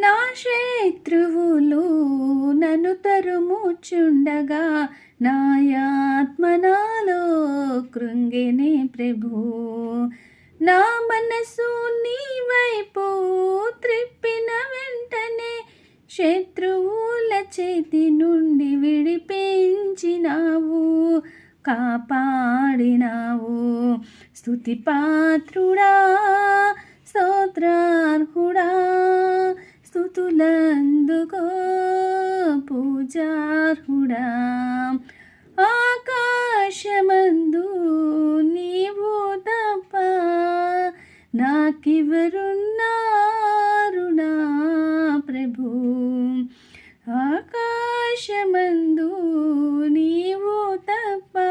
నా శత్రువులు నన్ను తరుముచుండగా నాయాత్మనాలో కృంగినే ప్రభు. నా మనసు నీ వైపు త్రిప్పిన వెంటనే శత్రువుల చేతి నుండి విడిపించినావు కాపాడినావు. స్తుతి పాత్రుడా స్తోత్రార్హుడా. స్థుతులందుకో పూజార్హుడా. ఆకాశమందు నీవు తప్ప నాకెవరున్నారు నా ప్రభు? ఆకాశమందు నీవు తప్ప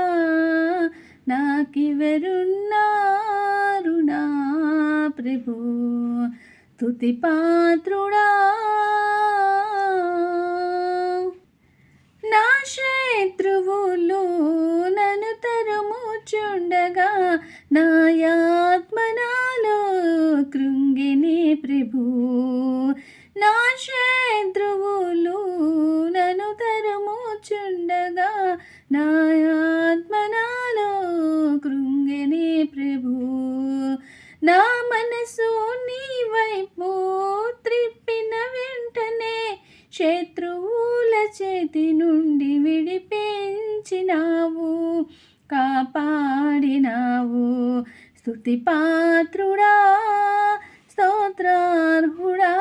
నాకెవరున్నారు నా ప్రభు? స్థుతి పాత్రుడా. నా శత్రువులు నన్ను తరుముచుండగా నా ఆత్మనాలో కృంగిని ప్రభు. నా శత్రువులు నన్ను తరుముచుండగా నా ఆత్మనాలో కృంగిని ప్రభు. నా మనసు నీ వైపు త్రిప్పిన వెంటనే శత్రువుల చేతి నుండి విడిపించినావు కాపాడినావు. స్థుతి పాత్రుడా స్తోత్రార్హుడా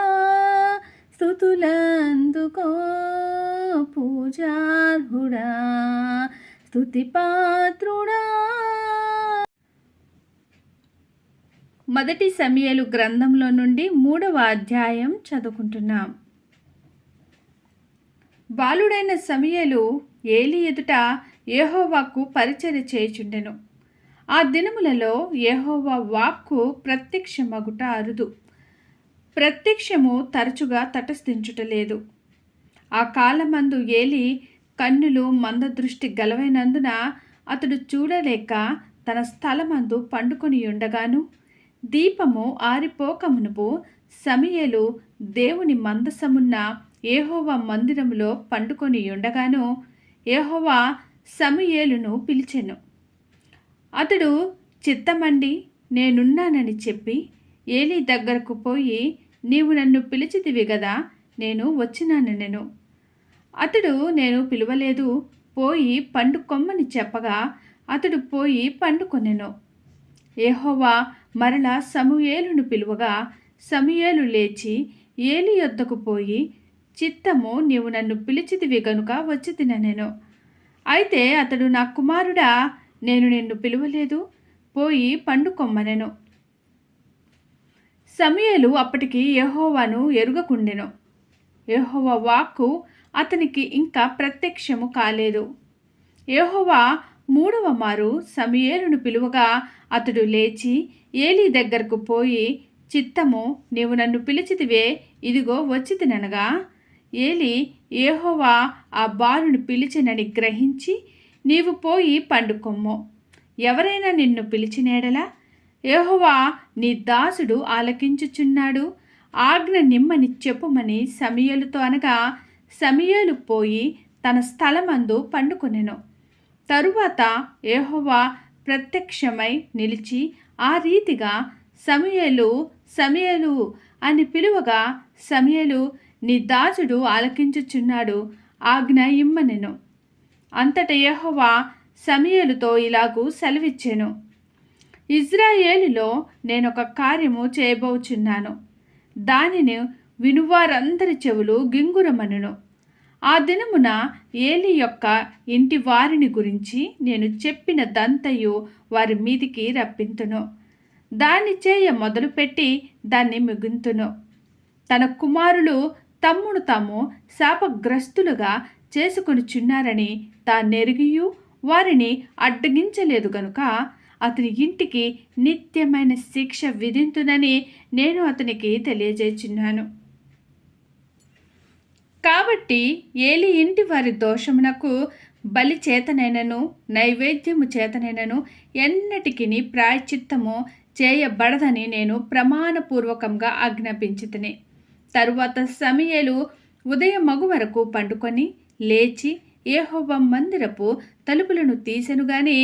స్థుతులందుకో పూజార్హుడా. స్థుతి పాత్రుడా మొదటి సమయలు గ్రంథంలో నుండి మూడవ అధ్యాయం చదువుకుంటున్నాం. బాలుడైన సమయలు ఏలి ఎదుట ఏహోవాకు పరిచర్య చేయుచుండెను. ఆ దినములలో ఏహోవా వాక్కు ప్రత్యక్షమగుట అరుదు. ప్రత్యక్షము తరచుగా తటస్థించుటలేదు ఆ కాలమందు ఏలి కన్నులు మందదృష్టి గలవైనందున అతడు చూడలేక తన స్థలమందు పండుకొని ఉండగాను దీపము ఆరిపోకమునుపు సమయలు దేవుని మందసమున్న ఏహోవా మందిరములో పండుకొని ఉండగాను ఏహోవా సమయేలును పిలిచెను. అతడు చిత్తమండి నేనున్నానని చెప్పి ఏలీ దగ్గరకు పోయి నీవు నన్ను పిలిచితివి కదా నేను వచ్చినాను నేను అతడు నేను పిలువలేదు పోయి పండుకొమ్మని చెప్పగా అతడు పోయి పండుకొనెను. ఏహోవా మరలా సమూయేలును పిలువగా సమూయేలు లేచి ఏలి యొద్దకు పోయి చిత్తము నీవు నన్ను పిలిచితివి గనుక వచ్చి తిననేను. అయితే అతడు నా కుమారుడా నేను నిన్ను పిలువలేదు. పోయి పండుకొమ్మనెను. సమయలు అప్పటికి యహోవాను ఎరుగకుండెను. యహోవ వాక్కు అతనికి ఇంకా ప్రత్యక్షము కాలేదు. యహోవా మూడవ మారు సమయేలును పిలువగా అతడు లేచి ఏలీ దగ్గరకు పోయి చిత్తము నీవు నన్ను పిలిచితివే ఇదిగో వచ్చి తిననగా ఏలి ఏహోవా ఆ బాలుని పిలిచినని గ్రహించి నీవు పోయి పండుకొమ్ము. ఎవరైనా నిన్ను పిలిచినేడలా? ఏహోవా నీ దాసుడు ఆలకించుచున్నాడు. ఆజ్ఞ నిమ్మని చెప్పుమని సమయలుతో అనగా సమయలు పోయి తన స్థలమందు పండుకొనెను. తరువాత ఏహోవా ప్రత్యక్షమై నిలిచి ఆ రీతిగా సమయలు సమయలు అని పిలువగా సమయలు నీ దాసుడు ఆలకించుచున్నాడు ఆజ్ఞ ఇమ్మనెను. అంతట యెహోవా సమయలుతో ఇలాగూ సెలవిచ్చాను. ఇజ్రాయేలులో నేనొక కార్యము చేయబోచున్నాను. దానిని వినువారందరి చెవులు గింగురమనును. ఆ దినమున ఏలి యొక్క ఇంటి వారిని గురించి నేను చెప్పిన దంతయు వారి మీదికి రప్పింతును. దాన్ని చేయ మొదలుపెట్టి దాన్ని ముగింతును. తన కుమారులు తమ్ముడు తాము శాపగ్రస్తులుగా చేసుకొనిచున్నారని తానెరిగియు వారిని అడ్డగించలేదు గనుక అతని ఇంటికి నిత్యమైన శిక్ష విధింతునని నేను అతనికి తెలియజేచున్నాను కాబట్టి ఏలి ఇంటి వారి దోషమునకు బలి చేతనైనను నైవేద్యము చేతనైనను ఎన్నటికి ప్రాయచిత్తము చేయబడదని నేను ప్రమాణపూర్వకంగా ఆజ్ఞాపించితిని. తరువాత సమయలు ఉదయం మగు వరకు పండుకొని లేచి ఏహోవ మందిరపు తలుపులను తీసెను గాని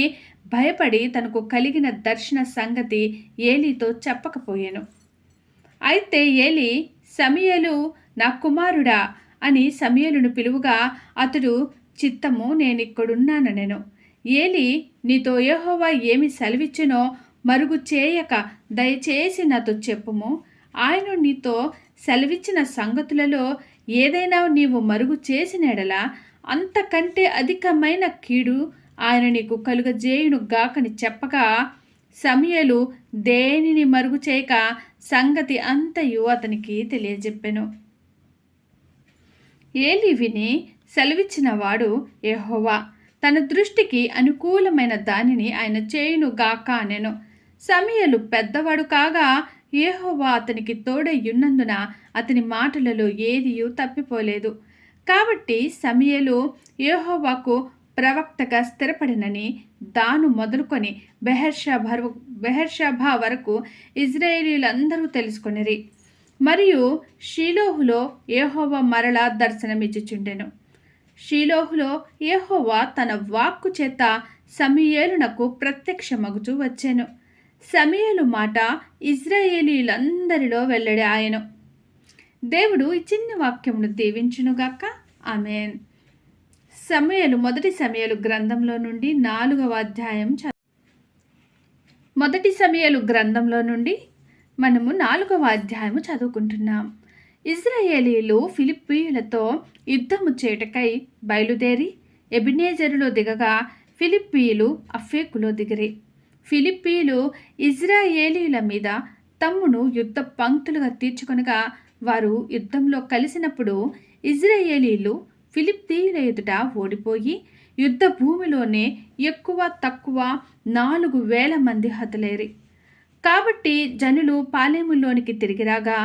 భయపడి తనకు కలిగిన దర్శన సంగతి ఏలీతో చెప్పకపోయాను. అయితే ఏలి సమయలు నా కుమారుడా అని సమయలును పిలువుగా అతడు చిత్తము నేనిక్కడున్నాను నేను. ఏలి నీతో యహోవా ఏమి సెలవిచ్చునో మరుగు చేయక దయచేసి నాతో చెప్పుము. ఆయన నీతో సెలవిచ్చిన సంగతులలో ఏదైనా నీవు మరుగు చేసినడలా అంతకంటే అధికమైన కీడు ఆయన నీకు కలుగజేయును గాకని చెప్పగా సమయలు దేనిని మరుగు చేయక సంగతి అంతయు అతనికి తెలియజెప్పెను. ఏలి విని సెలవిచ్చిన వాడు తన దృష్టికి అనుకూలమైన దానిని ఆయన చేయును గాక అనెను. సమయలు పెద్దవాడు కాగా ఏహోవా అతనికి తోడయ్యున్నందున అతని మాటలలో ఏదియూ తప్పిపోలేదు. కాబట్టి సమయలు ఏహోవాకు ప్రవక్తగా స్థిరపడినని దాను మొదలుకొని బెహర్షాభ బెహర్షాభా వరకు ఇజ్రాయేలీలందరూ తెలుసుకొనిరి. మరియు షీలోహులో ఏహోవా మరలా దర్శనమిచ్చుచుండెను. షీలోహులో ఏహోవా తన వాక్కు చేత సమీయేలునకు ప్రత్యక్షమగుచూ వచ్చాను. సమీయలు మాట ఇజ్రాయేలీలందరిలో వెల్లడి ఆయను. దేవుడు ఈ చిన్న వాక్యమును దీవించునుగాక ఆమెన్. సమయలు మొదటి సమయలు గ్రంథంలో నుండి నాలుగవ అధ్యాయం చదువు. మొదటి సమయలు గ్రంథంలో నుండి మనము నాలుగవ అధ్యాయము చదువుకుంటున్నాం. ఇజ్రాయేలీలు ఫిలిప్పీయులతో యుద్ధము చేటకై బయలుదేరి ఎబినేజరులో దిగగా ఫిలిప్పీయులు అఫేకులో దిగిరి. ఫిలిప్పీయులు ఇజ్రాయేలీల మీద తమ్మును యుద్ధ పంక్తులుగా తీర్చుకొనగా వారు యుద్ధంలో కలిసినప్పుడు ఇజ్రాయేలీలు ఫిలిప్పీయుల ఎదుట ఓడిపోయి యుద్ధ భూమిలోనే ఎక్కువ తక్కువ నాలుగు వేల మంది హతలేరి. కాబట్టి జనులు పాలెములోనికి తిరిగిరాగా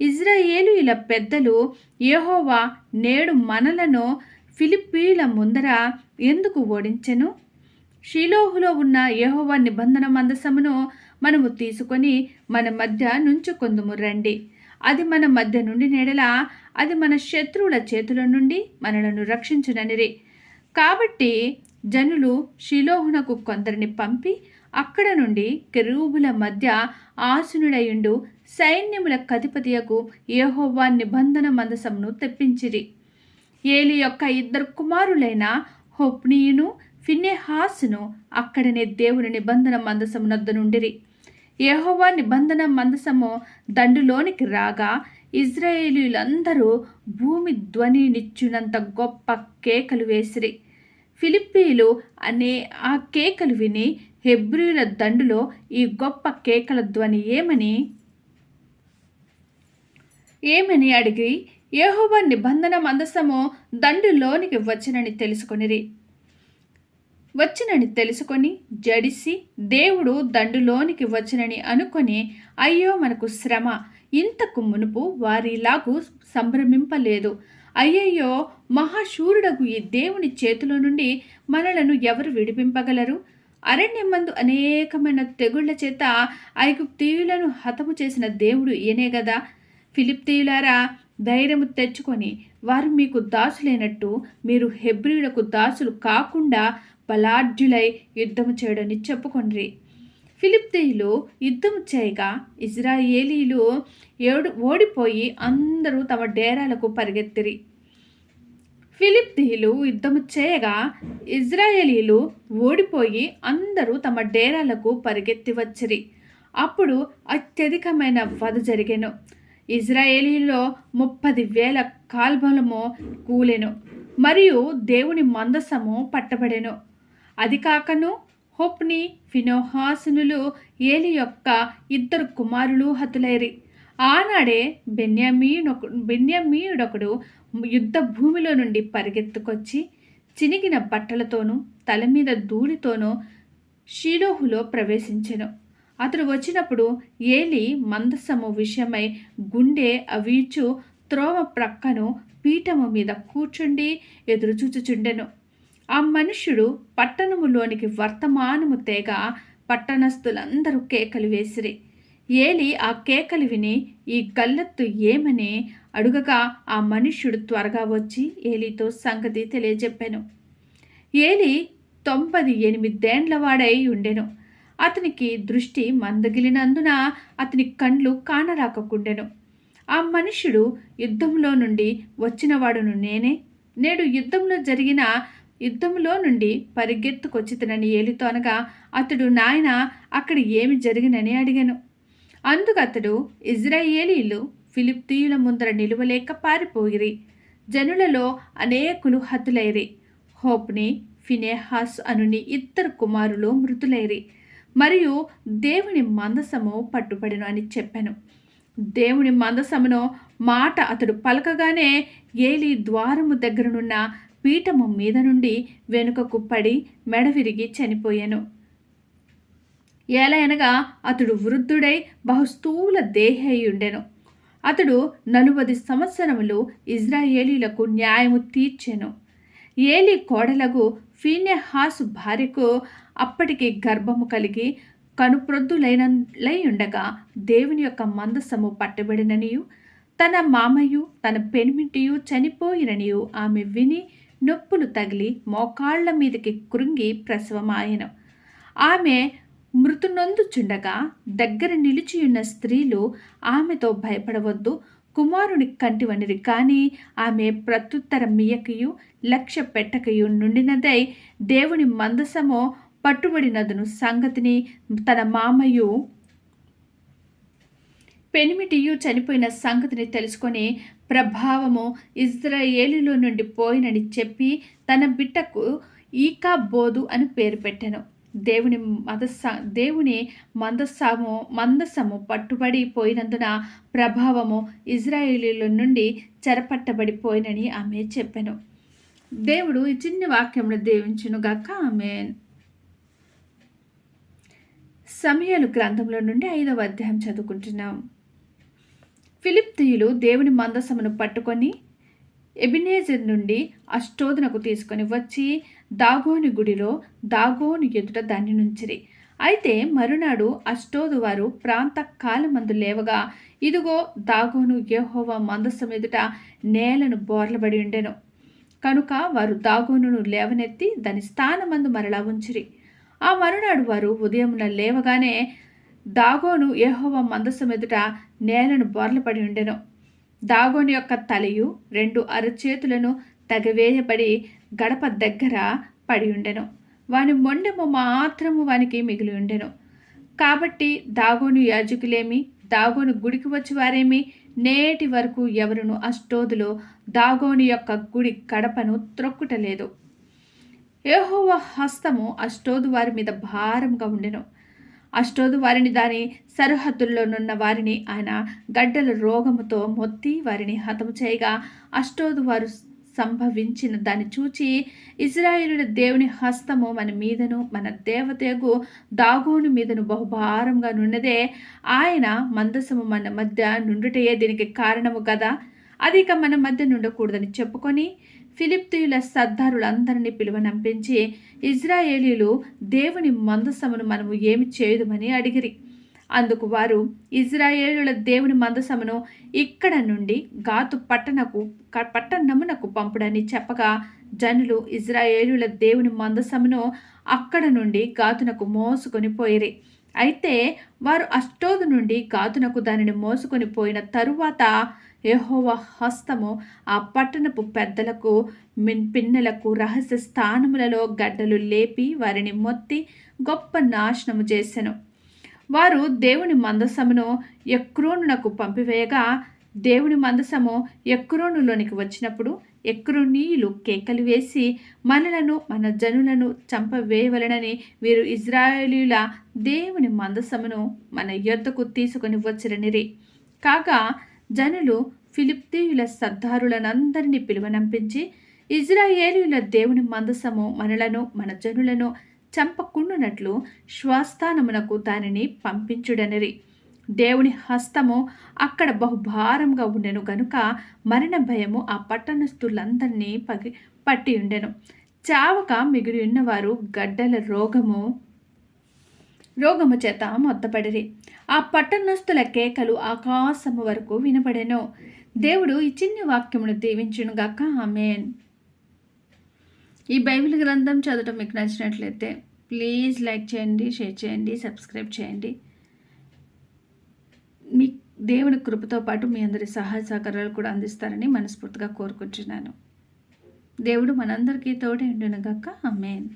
ఇజ్రాయేలుల పెద్దలు యహోవా నేడు మనలను ఫిలిప్పీల ముందర ఎందుకు ఓడించెను? షిలోహులో ఉన్న యహోవా నిబంధన మందసమును మనము తీసుకొని మన మధ్య నుంచుకొందుము రండి. అది మన మధ్య నుండి నెడల అది మన శత్రువుల చేతుల నుండి మనలను రక్షించుననిరి. కాబట్టి జనులు షిలోహునకు కొందరిని పంపి అక్కడ నుండి కెరూబుల మధ్య ఆసునుడయుండు సైన్యముల కధిపతియకు ఏహోవా నిబంధన మందసమును తెప్పించిరి. ఏలి యొక్క ఇద్దరు కుమారులైన హొప్నీయును ఫిన్నెహాసును అక్కడనే దేవుని నిబంధన మందసమునద్ద నుండిరి. ఏహోవా నిబంధన మందసము దండులోనికి రాగా ఇజ్రాయేలీలందరూ భూమి ధ్వనినిచ్చునంత గొప్ప కేకలు వేసిరి. ఫిలిప్పీలు అనే ఆ కేకలు విని హెబ్రియుల దండులో ఈ గొప్ప కేకల ధ్వని ఏమని? ఏమని అడిగి ఏహోవ నిబంధన మందసము దండులోనికి వచ్చినని తెలుసుకొనిరి. వచ్చినని తెలుసుకొని జడిసి దేవుడు దండులోనికి వచ్చినని అనుకొని అయ్యో మనకు శ్రమ. ఇంతకు మునుపు వారిలాగు సంభ్రమింపలేదు. అయ్యయ్యో మహాశూరుడగు ఈ దేవుని చేతిలో నుండి మనలను ఎవరు విడిపింపగలరు? అరణ్యమందు అనేకమైన తెగుళ్ళ చేత ఐగుప్తీయులను హతము చేసిన దేవుడు ఈయనే కదా ఫిలిప్తీయులారా ధైర్యము తెచ్చుకొని వారు మీకు దాసులైనట్టు మీరు హెబ్రియులకు దాసులు కాకుండా బలాఢ్యులై యుద్ధము చేయడని చెప్పుకొండ్రి. ఫిలిప్తీయులు యుద్ధం చేయగా ఇజ్రాయేలీలు ఏడు ఓడిపోయి అందరూ తమ డేరాలకు పరిగెత్తిరి. ఫిలిప్తీయులు యుద్ధము చేయగా ఇజ్రాయేలీలు ఓడిపోయి అందరూ తమ డేరాలకు పరిగెత్తి వచ్చిరి. అప్పుడు అత్యధికమైన వధ జరిగెను. ఇజ్రాయేలీలో ముప్పది వేల కాల్బలము కూలెను. మరియు దేవుని మందసము పట్టబడెను. అది కాకను హొప్ని ఫినోహాసునులు ఏలి యొక్క ఇద్దరు కుమారులు హతులైరి. ఆనాడే బెన్యామీనొక బెన్యామీయుడొకడు యుద్ధ భూమిలో నుండి పరిగెత్తుకొచ్చి చినిగిన బట్టలతోనూ తల మీద ధూళితోనూ షీలోహులో ప్రవేశించెను. అతడు వచ్చినప్పుడు ఏలి మందసము విషయమై గుండె అవీచు త్రోవ ప్రక్కను పీఠము మీద కూర్చుండి ఎదురుచూచుచుండెను. ఆ మనుష్యుడు పట్టణములోనికి వర్తమానము తేగ పట్టణస్థులందరూ కేకలు వేసిరి. ఏలి ఆ కేకలు విని ఈ గల్లత్తు ఏమని అడుగగా ఆ మనుష్యుడు త్వరగా వచ్చి ఏలితో సంగతి తెలియజెప్పాను. ఏలి తొంభది ఎనిమిదేండ్ల వాడై ఉండెను. అతనికి దృష్టి మందగిలినందున అతని కండ్లు కానరాకకుండెను. ఆ మనుష్యుడు యుద్ధంలో నుండి వచ్చినవాడును నేనే. నేడు యుద్ధంలో జరిగిన యుద్ధంలో నుండి పరిగెత్తుకొచ్చితనని ఏలితో అనగా అతడు నాయన అక్కడ ఏమి జరిగినని అడిగాను. అందుకు అతడు ఇజ్రాయేలీలు ఫిలిప్తీయుల ముందర నిలువలేక పారిపోయిరి. జనులలో అనేకులు హతులైరి. హోప్ని ఫినేహాస్ అనుని ఇద్దరు కుమారులు మృతులైరి. మరియు దేవుని మందసము పట్టుబడిను అని చెప్పాను. దేవుని మందసమును మాట అతడు పలకగానే ఏలి ద్వారము దగ్గరనున్న పీఠము మీద నుండి వెనుకకు పడి మెడ విరిగి చనిపోయాను. ఏలయనగా అతడు వృద్ధుడై బహుస్థూల దేహయుండెను అతడు నలువది సంవత్సరములు ఇజ్రాయేలీలకు న్యాయము తీర్చెను. ఏలి కోడలకు ఫీనెహాసు భార్యకు అప్పటికి గర్భము కలిగి కనుప్రొద్దులైనలై ఉండగా దేవుని యొక్క మందసము పట్టబడిననియు తన మామయు తన పెనిమిటియు చనిపోయిననియు ఆమె విని నొప్పులు తగిలి మోకాళ్ళ మీదకి కృంగి ప్రసవమాయను. ఆమె మృతునొందుచుండగా దగ్గర నిలిచియున్న స్త్రీలు ఆమెతో భయపడవద్దు. కుమారుని కంటివనిరి కానీ ఆమె ప్రత్యుత్తర మియకయు లక్ష్య పెట్టకయు నుండినదై దేవుని మందసమో పట్టుబడినదును సంగతిని తన మామయు పెనిమిటియు చనిపోయిన సంగతిని తెలుసుకొని ప్రభావము ఇజ్రాయేలులో నుండి పోయినని చెప్పి తన బిడ్డకు ఈకా బోధు అని పేరు పెట్టాను. దేవుని మదస్సా దేవుని మందస్సము మందసము పట్టుబడి పోయినందున ప్రభావము ఇజ్రాయేలీల నుండి చెరపట్టబడిపోయినని ఆమె చెప్పాను. దేవుడు ఈ చిన్న వాక్యంలో దేవించును గాక. ఆమె సమయాలు గ్రంథంలో నుండి ఐదవ అధ్యాయం చదువుకుంటున్నాం. ఫిలిప్తీయులు దేవుని మందసమును పట్టుకొని ఎబినేజర్ నుండి అష్టోదనకు తీసుకొని వచ్చి దాగోని గుడిలో దాగోని ఎదుట దాన్ని నుంచిరి. అయితే మరునాడు అష్టోదు వారు ప్రాంత కాలమందు లేవగా ఇదిగో దాగోను యహోవ మందసం ఎదుట నేలను బోర్లబడి ఉండెను. కనుక వారు దాగోనును లేవనెత్తి దాని స్థానమందు మరలా ఉంచిరి. ఆ మరునాడు వారు ఉదయమున లేవగానే దాగోను ఏహోవ మందసం ఎదుట నేలను బోర్లపడి ఉండెను. దాగోని యొక్క తలయు రెండు అరచేతులను తగవేయబడి గడప దగ్గర పడి ఉండెను. వాని మొండెము మాత్రము వానికి మిగిలి ఉండెను. కాబట్టి దాగోను యాజకులేమి దాగోను గుడికి వచ్చి వారేమి నేటి వరకు ఎవరును అష్టోదులో దాగోని యొక్క గుడి గడపను త్రొక్కుటలేదు. ఏహోవ హస్తము అష్టోదు వారి మీద భారంగా ఉండెను. అష్టోదు వారిని దాని సరిహద్దుల్లోనున్న వారిని ఆయన గడ్డల రోగముతో మొత్తి వారిని హతము చేయగా అష్టోదు వారు సంభవించిన దాన్ని చూచి ఇజ్రాయేలుడి దేవుని హస్తము మన మీదను మన దేవతకు దాగోని మీదను బహుభారంగా నున్నదే. ఆయన మందసము మన మధ్య నుండుటయే దీనికి కారణము కదా అది ఇక మన మధ్య నుండకూడదని చెప్పుకొని ఫిలిప్తీయుల సర్దారులందరినీ పిలువనంపించి ఇజ్రాయేలీలు దేవుని మందసమును మనము ఏమి చేయదుమని అడిగిరి. అందుకు వారు ఇజ్రాయేలుల దేవుని మందసమును ఇక్కడ నుండి గాతు పట్టణకు పట్టణమునకు పంపుడని చెప్పగా జనులు ఇజ్రాయేలుల దేవుని మందసమును అక్కడ నుండి గాతునకు మోసుకొని పోయిరి. అయితే వారు అష్టోదు నుండి గాతునకు దానిని మోసుకొని పోయిన తరువాత యహోవ హస్తము ఆ పట్టణపు పెద్దలకు మిన్ పిన్నెలకు రహస్య స్థానములలో గడ్డలు లేపి వారిని మొత్తి గొప్ప నాశనము చేసెను. వారు దేవుని మందసమును ఎక్రోనునకు పంపివేయగా దేవుని మందసము ఎక్రోనులోనికి వచ్చినప్పుడు ఎక్రోనీయులు కేకలు వేసి మనలను మన జనులను చంపవేయవలనని వీరు ఇజ్రాయేలీల దేవుని మందసమును మన యొద్దకు తీసుకుని వచ్చిరనిరి. కాగా జనులు ఫిలిప్తీయుల సర్దారులనందరినీ పిలువనంపించి ఇజ్రాయేలీల దేవుని మందసము మనలను మన జనులను చంపకుండునట్లు శ్వాస్థానమునకు దానిని పంపించుడనిరి. దేవుని హస్తము అక్కడ బహుభారంగా ఉండెను గనుక మరణ భయము ఆ పట్టణస్థులందరినీ పగి పట్టి ఉండెను. చావక మిగిలి ఉన్నవారు గడ్డల రోగము రోగము చేత మొత్తపడిరి ఆ పట్టణస్థుల కేకలు ఆకాశము వరకు వినపడెను దేవుడు ఈ చిన్ని వాక్యమును దీవించునుగాక ఆమెన్. ఈ బైబిల్ గ్రంథం చదవటం మీకు నచ్చినట్లయితే ప్లీజ్ లైక్ చేయండి షేర్ చేయండి సబ్స్క్రైబ్ చేయండి. మీ దేవుని కృపతో పాటు మీ అందరి సహాయ సహకారాలు కూడా అందిస్తారని మనస్ఫూర్తిగా కోరుకుంటున్నాను. దేవుడు మనందరికీ తోడే ఉండునుగాక. అమ్మేన్